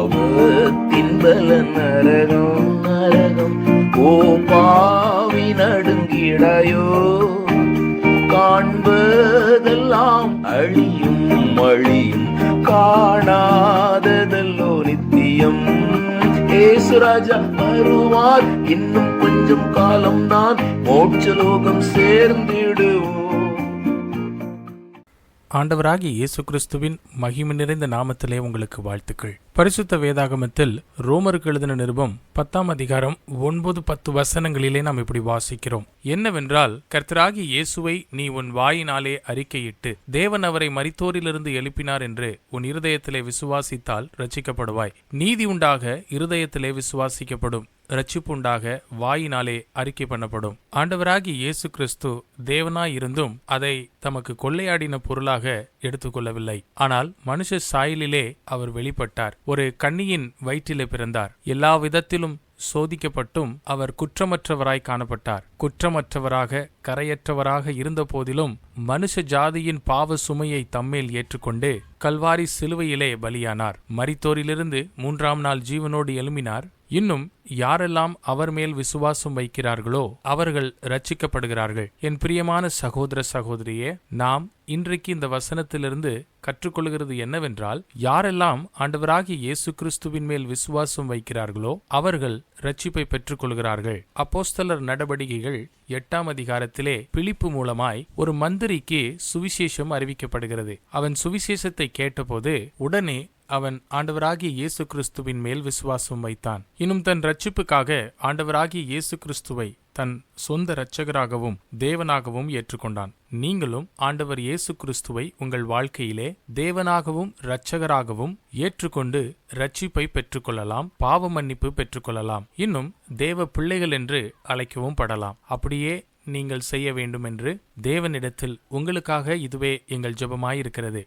பாவத்தின்பல நரகம். நரகம் ஓ பாவி நடுங்கிடையோ காண்பதெல்லாம் அழியும் அழியும் காணாததல்லோ நித்தியம். ஏசுராஜா வருவார் இன்னும் கொஞ்சம் காலம்தான் மோட்சலோகம் சேர்ந்திடுவோம். ஆண்டவராகிய இயேசு கிறிஸ்துவின் மகிமை நிறைந்த நாமத்திலே உங்களுக்கு வாழ்த்துக்கள். பரிசுத்த வேதாகமத்தில் ரோமருக்கு எழுதின நிருபம் பத்தாம் அதிகாரம் ஒன்பது பத்து வசனங்களிலே நாம் இப்படி வாசிக்கிறோம். என்னவென்றால் கர்த்தராகி இயேசுவை நீ உன் வாயினாலே அறிக்கையிட்டு தேவன் அவரை மரித்தோரிலிருந்து எழுப்பினார் என்று உன் இருதயத்திலே விசுவாசித்தால் ரச்சிக்கப்படுவாய் நீதி உண்டாக இருதயத்திலே விசுவாசிக்கப்படும். ரட்சிப்புண்டாக வாயினாலே அறிக்கை பண்ணப்படும். ஆண்டவராகி இயேசு கிறிஸ்து தேவனாயிருந்தும் அதை தமக்கு கொள்ளையாடின பொருளாக எடுத்துக்கொள்ளவில்லை. ஆனால் மனுஷ சாயலிலே அவர் வெளிப்பட்டார். ஒரு கன்னியின் வயிற்றிலே பிறந்தார். எல்லா விதத்திலும் சோதிக்கப்பட்டும் அவர் குற்றமற்றவராய் காணப்பட்டார். குற்றமற்றவராக கரையற்றவராக இருந்த போதிலும் மனுஷ ஜாதியின் பாவ சுமையை தம்மேல் ஏற்றுக்கொண்டு கல்வாரி சிலுவையிலே பலியானார். மரித்தோரிலிருந்து மூன்றாம் நாள் ஜீவனோடு எழும்பினார். இன்னும் யாரெல்லாம் அவர் மேல் விசுவாசம் வைக்கிறார்களோ அவர்கள் ரட்சிக்கப்படுகிறார்கள் என் பிரியமான சகோதர சகோதரியே நாம் இன்றைக்கு இந்த வசனத்திலிருந்து கற்றுக்கொள்கிறது என்னவென்றால் யாரெல்லாம் ஆண்டவராகிய இயேசு கிறிஸ்துவின் மேல் விசுவாசம் வைக்கிறார்களோ அவர்கள் ரட்சிப்பை பெற்றுக்கொள்கிறார்கள். அப்போஸ்தலர் நடவடிக்கைகள் எட்டாம் அதிகாரத்திலே பிழிப்பு மூலமாய் ஒரு மந்திரிக்கு சுவிசேஷம் அறிவிக்கப்படுகிறது. அவன் சுவிசேஷத்தை கேட்டபோது உடனே அவன் ஆண்டவராகிய இயேசு கிறிஸ்துவின் மேல் விசுவாசம் வைத்தான். இன்னும் தன் ரட்சிப்புக்காக ஆண்டவராகிய இயேசு கிறிஸ்துவை தன் சொந்த இரட்சகராகவும் தேவனாகவும் ஏற்றுக்கொண்டான். நீங்களும் ஆண்டவர் இயேசு கிறிஸ்துவை உங்கள் வாழ்க்கையிலே தேவனாகவும் இரட்சகராகவும் ஏற்றுக்கொண்டு ரட்சிப்பை பெற்றுக்கொள்ளலாம் பாவ மன்னிப்பு பெற்றுக்கொள்ளலாம். இன்னும் தேவ பிள்ளைகள் என்று அழைக்கவும் படலாம். அப்படியே நீங்கள் செய்ய வேண்டும் என்று தேவனிடத்தில் உங்களுக்காக இதுவே எங்கள் ஜெபமாயிருக்கிறது.